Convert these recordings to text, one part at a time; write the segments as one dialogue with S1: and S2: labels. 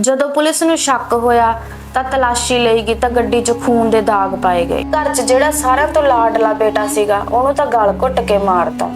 S1: ਜਦੋਂ ਪੁਲਿਸ ਨੂੰ ਸ਼ੱਕ ਹੋਇਆ ਤਾਂ ਤਲਾਸ਼ੀ ਲਈ ਗਈ ਤਾਂ ਗੱਡੀ 'ਚ ਖੂਨ ਦੇ ਦਾਗ ਪਾਏ ਗਏ। ਘਰ 'ਚ ਜਿਹੜਾ ਸਾਰਿਆਂ ਤੋਂ ਲਾਡਲਾ ਬੇਟਾ ਸੀਗਾ, ਉਹਨੂੰ ਤਾਂ ਗਲ ਘੁੱਟ ਕੇ ਮਾਰਤਾ।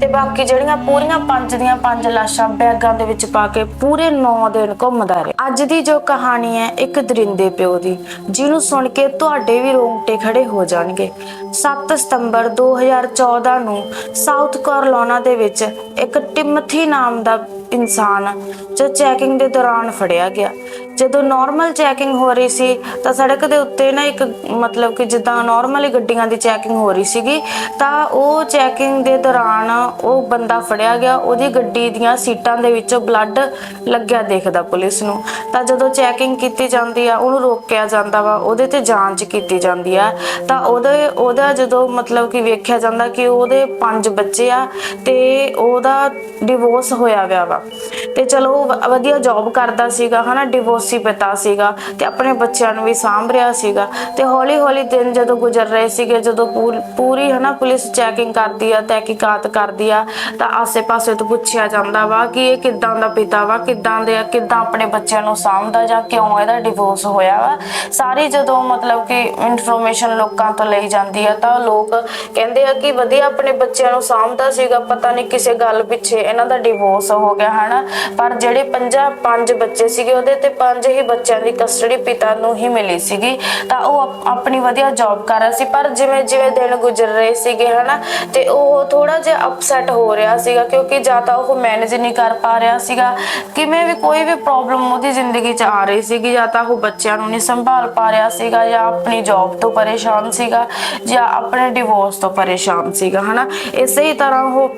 S1: ਤੇ ਬਾਕੀ ਜਿਹੜੀਆਂ ਪੂਰੀਆਂ ਪੰਜ ਦੀਆਂ ਪੰਜ ਲਾਸ਼ਾਂ ਬੈਗਾਂ ਦੇ ਵਿੱਚ ਪਾ ਕੇ ਪੂਰੇ 9 ਦਿਨ ਘੁੰਮਦਾ ਰਿਹਾ। ਅੱਜ ਦੀ ਜੋ ਕਹਾਣੀ ਹੈ, ਇੱਕ ਦਰਿੰਦੇ ਪਿਓ ਦੀ, ਜਿਹਨੂੰ ਸੁਣ ਕੇ ਤੁਹਾਡੇ ਵੀ ਰੋਂਗਟੇ ਖੜੇ ਹੋ ਜਾਣਗੇ। 7 ਸਤੰਬਰ 2014 ਨੂੰ ਸਾਊਥ ਕੈਰੋਲਾਈਨਾ ਦੇ ਵਿੱਚ ਇੱਕ ਟਿਮਥੀ ਨਾਮ ਦਾ ਇਨਸਾਨ ਜੋ ਚੈਕਿੰਗ ਦੇ ਦੌਰਾਨ ਫੜਿਆ ਗਿਆ। ਜਦੋਂ ਨਾਰਮਲ ਚੈਕਿੰਗ ਹੋ ਰਹੀ ਸੀ, ਤਾਂ ਸੜਕ ਦੇ ਉੱਤੇ ਨਾ ਇੱਕ ਮਤਲਬ ਕਿ ਜਿੱਦਾਂ ਨਾਰਮਲੀ ਗੱਡੀਆਂ ਦੀ ਚੈਕਿੰਗ ਹੋ ਰਹੀ ਸੀਗੀ, ਤਾਂ ਉਹ ਚੈਕਿੰਗ ਦੇ ਦੌਰਾਨ ਉਹ ਬੰਦਾ ਫੜਿਆ ਗਿਆ, ਉਹਦੀ ਗੱਡੀ ਦੀਆਂ ਸੀਟਾਂ ਦੇ ਵਿੱਚੋਂ ਬਲੱਡ ਲੱਗਿਆ ਦੇਖਦਾ ਪੁਲਿਸ ਨੂੰ। ਤਾਂ ਜਦੋਂ ਚੈਕਿੰਗ ਕੀਤੀ ਜਾਂਦੀ ਆ, ਉਹਨੂੰ ਰੋਕਿਆ ਜਾਂਦਾ ਵਾ, ਉਹਦੇ ਤੇ ਜਾਂਚ ਕੀਤੀ ਜਾਂਦੀ ਆ, ਤਾਂ ਉਹਦੇ, ਉਹਦਾ ਜਦੋਂ ਮਤਲਬ ਕਿ ਵੇਖਿਆ ਜਾਂਦਾ ਕਿ ਉਹਦੇ ਪੰਜ ਬੱਚੇ ਆ, ਤੇ ਉਹਦਾ ਡਿਵੋਰਸ ਹੋਇਆ ਵਿਆ ਵਾ। ਤੇ ਚਲੋ ਉਹ ਵ- ਵਧੀਆ ਜੌਬ ਕਰਦਾ ਸੀਗਾ, ਹਨਾ ਡਿਵੋਰਸ ਪਿਤਾ ਸੀਗਾ ਤੇ ਆਪਣੇ ਬੱਚਿਆਂ ਨੂੰ ਵੀ ਸਾਂਭ ਰਿਹਾ ਸੀਗਾ। ਤੇ ਹੌਲੀ ਹੌਲੀ ਦਿਨ ਜਦੋਂ ਗੁਜ਼ਰ ਰਹੇ ਸੀਗੇ, ਜਦੋਂ ਪੂਰੀ ਹਨਾ ਪੁਲਿਸ ਚੈਕਿੰਗ ਕਰਦੀ ਆ, ਤਹਿਕੀਕਾਤ ਕਰਦੀ ਆ, ਤਾਂ ਆਸੇ-ਪਾਸੇ ਤੋਂ ਪੁੱਛਿਆ ਜਾਂਦਾ ਵਾ ਕਿ ਇਹ ਕਿੱਦਾਂ ਦਾ ਪਿਤਾ ਵਾ, ਕਿੱਦਾਂ ਦੇ ਕਿੱਦਾਂ ਆਪਣੇ ਬੱਚਿਆਂ ਨੂੰ ਸਾਂਭਦਾ ਜਾਂ ਕਿਉਂ ਇਹਦਾ ਡਿਵੋਰਸ ਹੋਇਆ ਵਾ। ਸਾਰੀ ਜਦੋਂ ਮਤਲਬ ਕਿ ਇਨਫੋਰਮੇਸ਼ਨ ਲੋਕਾਂ ਤੋਂ ਲਈ ਜਾਂਦੀ ਆ, ਤਾਂ ਲੋਕ ਕਹਿੰਦੇ ਆ ਕਿ ਵਧੀਆ ਆਪਣੇ ਬੱਚਿਆਂ ਨੂੰ ਸਾਂਭਦਾ ਸੀਗਾ, ਪਤਾ ਨਹੀਂ ਕਿਸੇ ਗੱਲ ਪਿੱਛੇ ਇਹਨਾਂ ਦਾ ਡਿਵੋਰਸ ਹੋ ਗਿਆ ਹਨਾ। ਪਰ ਜਿਹੜੇ ਪੰਜਾ ਪੰਜ ਬੱਚੇ ਸੀਗੇ ਉਹਦੇ ਤੇ ਪੰਜ ਹੀ ਬੱਚਿਆਂ ਦੀ ਕਸਟਡੀ ਪਿਤਾ ਨੂੰ ਹੀ ਮਿਲੀ ਸੀਗੀ। ਤਾਂ ਉਹ ਆਪਣੀ ਵਧੀਆ ਜੌਬ ਕਰ ਰਿਹਾ ਸੀ, ਪਰ ਜਿਵੇਂ ਜਿਵੇਂ ਦਿਨ ਗੁਜ਼ਰ ਰਹੇ ਸੀਗੇ, ਹਨਾ, ਤੇ ਉਹ ਥੋੜਾ ਜਿਹਾ ਅਪਸੈਟ ਹੋ ਰਿਹਾ ਸੀਗਾ, ਕਿਉਂਕਿ ਜਾਂ ਤਾਂ ਉਹ ਮੈਨੇਜ ਨਹੀਂ ਕਰ ਪਾ ਰਿਹਾ ਸੀਗਾ। ਕਿਵੇਂ ਵੀ ਕੋਈ ਵੀ ਪ੍ਰੋਬਲਮ ਉਹਦੀ ਜ਼ਿੰਦਗੀ 'ਚ ਆ ਰਹੀ ਸੀਗੀ, ਜਾਂ ਤਾਂ ਉਹ ਬੱਚਿਆਂ ਨੂੰ ਨਹੀਂ ਸੰਭਾਲ ਪਾ ਰਿਹਾ ਸੀਗਾ, ਜਾਂ ਆਪਣੀ ਜੌਬ ਤੋਂ ਪਰੇਸ਼ਾਨ ਸੀਗਾ, ਜਾਂ ਆਪਣੇ ਡਿਵੋਰਸ ਤੋਂ ਪਰੇਸ਼ਾਨ ਸੀਗਾ, ਹਨਾ। ਇਸੇ ਹੀ ਤਰ੍ਹਾਂ ਉਹ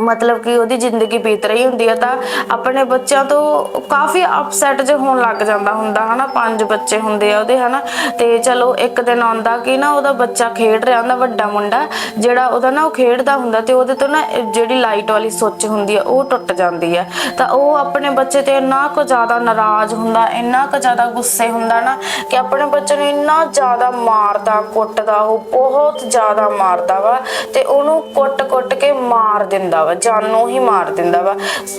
S1: ਮਤਲਬ ਕਿ ਉਹਦੀ ਜ਼ਿੰਦਗੀ ਬੀਤ ਰਹੀ ਹੁੰਦੀ ਹੈ ਤਾਂ ਆਪਣੇ ਬੱਚਿਆਂ ਤੋਂ ਕਾਫੀ ਅਪਸੈਟ ਜਿਹਾ ਹੋਣ ਲੱਗ ਜਾਂਦਾ ਹੁੰਦਾ, ਹਨਾ? ਪੰਜ ਬੱਚੇ ਹੁੰਦੇ ਆ ਉਹਦੇ, ਹਨਾ? ਤੇ ਚਲੋ, ਇੱਕ ਦਿਨ ਆਉਂਦਾ ਕਿ ਨਾ ਉਹਦਾ ਬੱਚਾ ਖੇਡ ਰਿਹਾ ਹੁੰਦਾ, ਵੱਡਾ ਮੁੰਡਾ, ਜਿਹੜਾ ਉਹਦਾ ਨਾ ਉਹ ਖੇਡਦਾ ਹੁੰਦਾ ਤੇ ਉਹਦੇ ਤੋਂ ਨਾ ਜਿਹੜੀ ਲਾਈਟ ਵਾਲੀ ਸੁੱਚ ਹੁੰਦੀ ਆ, ਉਹ ਟੁੱਟ ਜਾਂਦੀ ਆ। ਤਾਂ ਉਹ ਆਪਣੇ ਬੱਚੇ ਤੇ ਇੰਨਾ ਕੁ ਜ਼ਿਆਦਾ ਨਾਰਾਜ਼ ਹੁੰਦਾ, ਇੰਨਾ ਕੁ ਜ਼ਿਆਦਾ ਗੁੱਸੇ ਹੁੰਦਾ ਨਾ ਕਿ ਆਪਣੇ ਬੱਚੇ ਨੂੰ ਇੰਨਾ ਜ਼ਿਆਦਾ ਮਾਰਦਾ, ਕੁੱਟਦਾ, ਉਹ ਬਹੁਤ ਜ਼ਿਆਦਾ ਮਾਰਦਾ ਵਾ ਤੇ ਉਹਨੂੰ ਕੁੱਟ-ਕੁੱਟ ਕੇ ਮਾਰ ਦਿੰਦਾ ਵਾ, ਜਾਨੋਂ ਹੀ ਮਾਰ ਦਿੰਦਾ ਵਾ।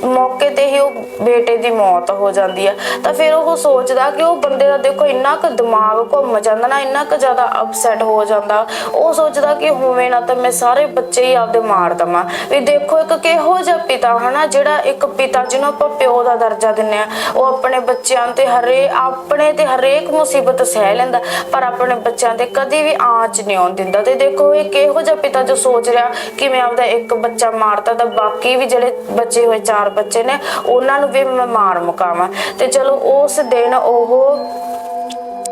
S1: ਮੌਕੇ ਤੇ ਹੀ ਉਹ ਬੇਟੇ ਦੀ ਮੌਤ ਹੋ ਜਾਂਦੀ ਆ। ਤਾਂ ਫਿਰ ਉਹ ਸੋਚਦਾ ਕਿ ਉਹ ਬੰਦੇ ਦਾ ਦੇਖੋ ਇੰਨਾ ਕੁ ਦਿਮਾਗ ਘੁੰਮ ਜਾਂਦਾ ਨਾ, ਇੰਨਾ ਕੁ ਜ਼ਿਆਦਾ ਅਪਸੈਟ ਹੋ ਜਾਂਦਾ। ਉਹ ਸੋਚਦਾ ਕਿ ਹੋਵੇ ਨਾ ਤਾਂ ਮੈਂ ਸਾਰੇ ਬੱਚੇ ਹੀ ਆਪਦੇ ਮਾਰ ਦਵਾਂ। ਵੀ ਦੇਖੋ ਇੱਕ ਕਿਹੋ ਜਿਹਾ ਪਿਤਾ, ਹਨਾ, ਜਿਹੜਾ ਇੱਕ ਪਿਤਾ ਜਿਹਨੂੰ ਆਪਾਂ ਪਿਓ ਦਾ ਦਰਜਾ ਦਿੰਨੇ ਆ, ਉਹ ਆਪਣੇ ਬੱਚਿਆਂ ਤੇ ਹਰੇ, ਆਪਣੇ ਤੇ ਹਰੇਕ ਮੁਸੀਬਤ ਸਹਿ ਲੈਂਦਾ, ਪਰ ਆਪਣੇ ਬੱਚਿਆਂ ਤੇ ਕਦੇ ਵੀ ਆਂਚ ਨਹੀਂ ਆਉਣ ਦਿੰਦਾ। ਤੇ ਦੇਖੋ ਇਹ ਕਿਹੋ ਜਿਹਾ ਪਿਤਾ ਜੋ ਸੋਚ ਰਿਹਾ ਕਿ ਮੈਂ ਆਪਦਾ ਇੱਕ ਬੱਚਾ ਮਾਰਤਾ ਤਾਂ ਬਾਕੀ ਵੀ ਜਿਹੜੇ ਬੱਚੇ ਹੋਏ, ਚਾਰ ਬੱਚੇ ਨੇ, ਉਹਨਾਂ ਨੂੰ ਵੀ ਮੈਂ ਮਾਰ ਮੁਕਾਵਾਂ। ਤੇ ਚਲੋ ਉਸ ਦਿਨ ਉਹ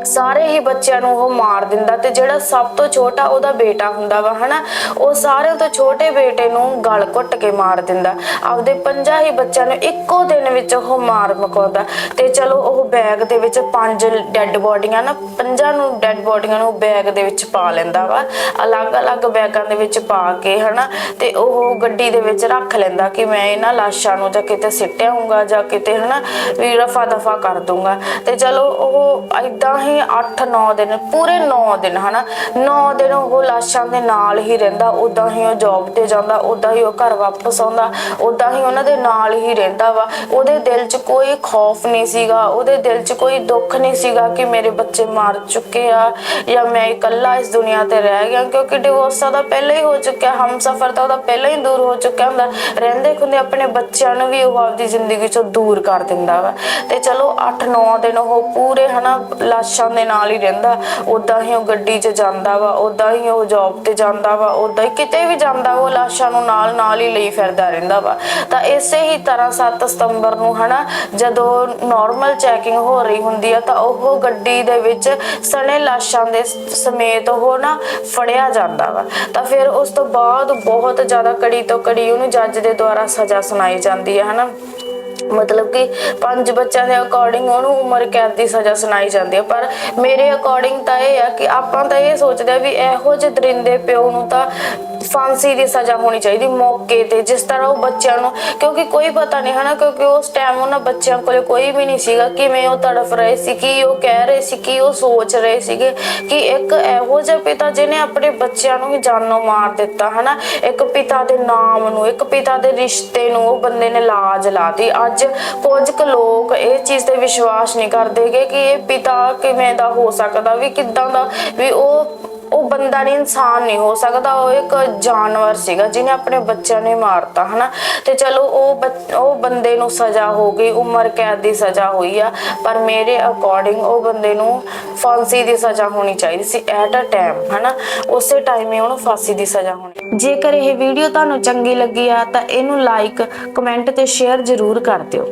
S1: ਸਾਰੇ ਹੀ ਬੱਚਿਆਂ ਨੂੰ ਉਹ ਮਾਰ ਦਿੰਦਾ ਤੇ ਜਿਹੜਾ ਸਭ ਤੋਂ ਛੋਟਾ ਉਹਦਾ ਬੇਟਾ ਹੁੰਦਾ ਵਾ, ਹਨਾ? ਉਹ ਸਾਰੇ ਤੋਂ ਛੋਟੇ ਬੇਟੇ ਨੂੰ ਗਲ ਘੁੱਟ ਕੇ ਮਾਰ ਦਿੰਦਾ। ਆਪਦੇ ਪੰਜਾਂ ਹੀ ਬੱਚਿਆਂ ਨੂੰ ਇੱਕੋ ਦਿਨ ਵਿੱਚ ਉਹ ਮਾਰ ਮੁਕਾਉਂਦਾ ਤੇ ਚਲੋ ਉਹ ਬੈਗ ਦੇ ਵਿੱਚ ਪੰਜ ਡੈੱਡ ਬੋਡੀਆਂ ਨਾ, ਪੰਜਾਂ ਨੂੰ ਡੈੱਡ ਬੋਡੀਆਂ ਨੂੰ ਬੈਗ ਦੇ ਵਿੱਚ ਪਾ ਲੈਂਦਾ ਵਾ। ਅਲੱਗ-ਅਲੱਗ ਬੈਗਾਂ ਦੇ ਵਿੱਚ ਪਾ ਕੇ, ਹਨਾ? ਤੇ ਉਹ ਗੱਡੀ ਦੇ ਵਿੱਚ ਰੱਖ ਲੈਂਦਾ ਕਿ ਮੈਂ ਇਹਨਾਂ ਲਾਸ਼ਾਂ ਨੂੰ ਜਾਂ ਕਿਤੇ ਸਿੱਟਿਆਉਂਗਾ ਜਾਂ ਕਿਤੇ, ਹਨਾ? ਵੀ ਰਫਾ ਦਫਾ ਕਰ ਦੂੰਗਾ ਤੇ ਚਲੋ ਉਹ ਐਦਾਂ ਹੀ 8-9 ਦਿਨ, ਪੂਰੇ 9 ਦਿਨ, ਹਨਾ? 9 ਦਿਨ ਉਹ ਲਾਸ਼ਾਂ ਦੇ ਨਾਲ ਹੀ ਰਹਿੰਦਾ ਉਦਾਂ ਹੀ ਉਹ ਜੌਬ ਤੇ ਜਾਂਦਾ ਉਦਾਂ ਹੀ ਉਹ ਘਰ ਵਾਪਸ ਆਉਂਦਾ ਉਦਾਂ ਹੀ ਉਹਨਾਂ ਦੇ ਨਾਲ ਹੀ ਰਹਿੰਦਾ ਵਾ। ਉਹਦੇ ਦਿਲ 'ਚ ਕੋਈ ਖੌਫ ਨਹੀਂ ਸੀਗਾ, ਉਹਦੇ ਦਿਲ 'ਚ ਕੋਈ ਦੁੱਖ ਨਹੀਂ ਸੀਗਾ ਕਿ ਮੇਰੇ ਬੱਚੇ ਮਾਰ ਚੁੱਕੇ ਆ ਜਾਂ ਮੈਂ ਇਕੱਲਾ ਇਸ ਦੁਨੀਆ ਤੇ ਰਹਿ ਗਿਆ, ਕਿਉਂਕਿ ਡਿਵੋਰਸ ਦਾ ਪਹਿਲਾਂ ਹੀ ਹੋ ਚੁੱਕਿਆ ਹਮ ਸਫਰ ਤਾਂ ਉਹਦਾ ਪਹਿਲਾਂ ਹੀ ਦੂਰ ਹੋ ਚੁੱਕਿਆ ਹੁੰਦਾ। ਰਹਿੰਦੇ ਖੁੰਦੇ ਆਪਣੇ ਬੱਚਿਆਂ ਨੂੰ ਵੀ ਉਹ ਆਪਦੀ ਜ਼ਿੰਦਗੀ ਚੋਂ ਦੂਰ ਕਰ ਦਿੰਦਾ ਵਾ। ਤੇ ਚਲੋ 8-9 ਦਿਨ ਉਹ ਪੂਰੇ, ਹਨਾ, ਲਾਸ਼ ਦੇ ਨਾਲ ਹੀ ਰਹਿੰਦਾ। ਉਦਾਂ ਹੀ ਉਹ ਗੱਡੀ 'ਚ ਜਾਂਦਾ ਵਾ ਉਦਾਂ ਹੀ ਉਹ ਜੌਬ ਤੇ ਜਾਂਦਾ ਵਾ ਉਦਾਂ ਹੀ ਕਿਤੇ ਵੀ ਜਾਂਦਾ ਉਹ ਲਾਸ਼ਾਂ ਨੂੰ ਨਾਲ ਨਾਲ ਹੀ ਲਈ ਫਿਰਦਾ ਰਹਿੰਦਾ ਵਾ। ਤਾਂ ਇਸੇ ਹੀ ਤਰ੍ਹਾਂ 7 ਸਤੰਬਰ ਨੂੰ ਹਨਾ, ਜਦੋਂ ਨਾਰਮਲ ਚੈਕਿੰਗ ਹੋ ਰਹੀ ਹੁੰਦੀ ਆ, ਤਾਂ ਉਹ ਗੱਡੀ ਦੇ ਵਿੱਚ ਸਣੇ ਲਾਸ਼ਾਂ ਦੇ ਸਮੇਤ ਉਹ ਨਾ ਫੜਿਆ ਜਾਂਦਾ ਵਾ। ਤਾਂ ਫਿਰ ਉਸ ਤੋਂ ਬਾਅਦ ਬਹੁਤ ਜ਼ਿਆਦਾ ਕੜੀ ਤੋਂ ਕੜੀ ਉਹਨੂੰ ਜੱਜ ਦੇ ਦੁਆਰਾ ਸਜ਼ਾ ਸੁਣਾਈ ਜਾਂਦੀ ਹੈ ਹਨਾ। ਮਤਲਬ ਕਿ ਪੰਜ ਬੱਚਿਆਂ ਦੇ ਅਕੋਰਡਿੰਗ ਉਹਨੂੰ ਉਮਰ ਕੈਦ ਦੀ ਸਜ਼ਾ ਸੁਣਾਈ ਜਾਂਦੀ ਹੈ। ਪਰ ਮੇਰੇ ਅਕੋਰਡਿੰਗ ਤਾਂ ਇਹ ਆ ਕਿ ਆਪਾਂ ਤਾਂ ਇਹ ਸੋਚਦੇ ਆ ਵੀ ਇਹੋ ਜਿਹੇ ਦਰਿੰਦੇ ਪਿਓ ਨੂੰ ਤਾਂ ਫਾਂਸੀ ਦੀ ਸਜ਼ਾ ਹੋਣੀ ਚਾਹੀਦੀ ਮੌਕੇ ਤੇ, ਜਿਸ ਤਰ੍ਹਾਂ ਉਹ ਬੱਚਿਆਂ ਨੂੰ, ਕਿਉਂਕਿ ਕੋਈ ਪਤਾ ਨਹੀਂ ਹਨਾ, ਕਿਉਂਕਿ ਉਸ ਟਾਈਮ ਉਹਨਾਂ ਬੱਚਿਆਂ ਕੋਲੇ ਕੋਈ ਵੀ ਨਹੀਂ ਸੀਗਾ, ਕਿਵੇਂ ਉਹ ਤੜਫ ਰਹੇ ਸੀ, ਕੀ ਉਹ ਕਹਿ ਰਹੇ ਸੀ, ਕੀ ਉਹ ਸੋਚ ਰਹੇ ਸੀਗੇ, ਕਿ ਇੱਕ ਇਹੋ ਜਿਹਾ ਪਿਤਾ ਜਿਹਨੇ ਆਪਣੇ ਬੱਚਿਆਂ ਨੂੰ ਹੀ ਜਾਨੋਂ ਮਾਰ ਦਿੱਤਾ ਹਨਾ, ਇੱਕ ਪਿਤਾ ਦੇ ਨਾਮ ਨੂੰ, ਇੱਕ ਪਿਤਾ ਦੇ ਰਿਸ਼ਤੇ ਨੂੰ ਉਹ ਬੰਦੇ ਨੇ ਲਾਜ ਲਾਤੀ। ਅੱਜ ਕੁਝ ਕੁ ਲੋਕ ਇਹ ਚੀਜ਼ ਤੇ ਵਿਸ਼ਵਾਸ ਨਹੀਂ ਕਰਦੇਗੇ ਕਿ ਇਹ ਪਿਤਾ ਕਿਵੇਂ ਦਾ ਹੋ ਸਕਦਾ, ਵੀ ਕਿੱਦਾਂ ਦਾ, ਵੀ ਉਹ ਉਹ ਬੰਦਾ ਨਹੀਂ, ਇਨਸਾਨ ਨਹੀਂ ਹੋ ਸਕਦਾ। ਉਹ ਇੱਕ ਜਾਨਵਰ ਸੀਗਾ, ਜਿਹਨੇ ਆਪਣੇ ਬੱਚਿਆਂ ਨੂੰ ਮਾਰਤਾ, ਹਨਾ। ਤੇ ਚਲੋ, ਉਹ ਉਹ ਬੰਦੇ ਨੂੰ ਸਜ਼ਾ ਹੋ ਗਈ, ਉਮਰ ਕੈਦ ਦੀ ਸਜ਼ਾ ਹੋਈ ਆ। ਪਰ ਮੇਰੇ ਅਕੋਰਡਿੰਗ ਉਹ ਬੰਦੇ ਨੂੰ ਫਾਂਸੀ ਦੀ ਸਜ਼ਾ ਹੋਣੀ ਚਾਹੀਦੀ ਸੀ ਐਟ ਅ ਟਾਈਮ ਹਨਾ। ਉਸੇ ਟਾਈਮ ਹੀ ਉਹਨੂੰ ਫਾਂਸੀ ਦੀ ਸਜ਼ਾ ਹੋਣੀ ਜੇਕਰ ਇਹ ਵੀਡੀਓ ਤੁਹਾਨੂੰ ਚੰਗੀ ਲੱਗੀ ਆ, ਤਾਂ ਇਹਨੂੰ ਲਾਈਕ ਕਮੈਂਟ ਤੇ ਸ਼ੇਅਰ ਜ਼ਰੂਰ ਕਰ ਦਿਓ।